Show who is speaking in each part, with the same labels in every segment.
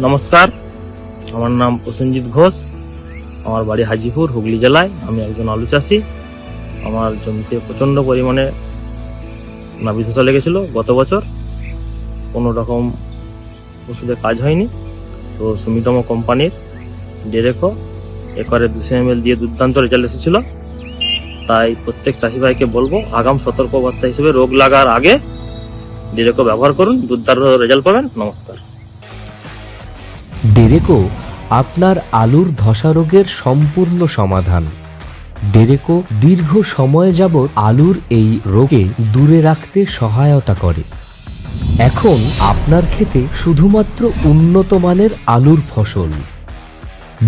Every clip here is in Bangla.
Speaker 1: নমস্কার। আমার নাম প্রসেনজিৎ ঘোষ। আমার বাড়ি হাজিপুর, হুগলি জেলায়। আমি একজন আলু চাষি আমার জমিতে প্রচণ্ড পরিমাণে নাবি ধসা লেগেছিল গত বছর। কোনো রকম ওষুধে কাজ হয়নি। তো সুমিটম কোম্পানির ডেরেকো একরে দুশো এম দিয়ে দুর্দান্ত রেজাল্ট এসেছিল। তাই প্রত্যেক চাষি ভাইকে বলব, আগাম সতর্কবার্তা হিসেবে রোগ লাগার আগে ডেরেকো ব্যবহার করুন। দুর্দান্ত রেজাল্ট পাবেন। নমস্কার।
Speaker 2: ডেরেকো আপনার আলুর ধসা রোগের সম্পূর্ণ সমাধান। ডেরেকো দীর্ঘ সময় যাবৎ আলুর এই রোগে দূরে রাখতে সহায়তা করে। এখন আপনার ক্ষেতে শুধুমাত্র উন্নত মানের আলুর ফসল।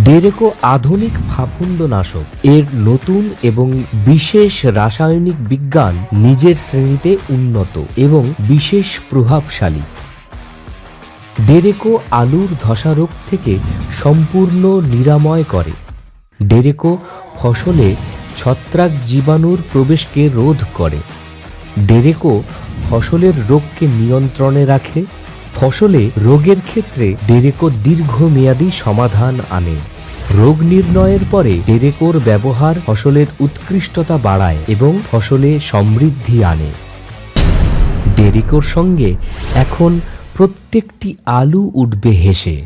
Speaker 2: ডেরেকো আধুনিক ফাফুন্দনাশক এর নতুন এবং বিশেষ রাসায়নিক বিজ্ঞান নিজের শ্রেণীতে উন্নত এবং বিশেষ প্রভাবশালী। ডেরেকো আলুর ধসা রোগ থেকে সম্পূর্ণ নিরাময় করে। ডেরেকো ফসলে ছত্রাক জীবাণুর প্রবেশকে রোধ করে। ডেরেকো ফসলের রোগকে নিয়ন্ত্রণে রাখে। ফসলে রোগের ক্ষেত্রে ডেরেকো দীর্ঘমেয়াদী সমাধান আনে। রোগ নির্ণয়ের পরে ডেরেকোর ব্যবহার ফসলের উৎকৃষ্টতা বাড়ায় এবং ফসলে সমৃদ্ধি আনে। ডেরেকোর সঙ্গে এখন প্রত্যেকটি আলু উঠবে হেসে।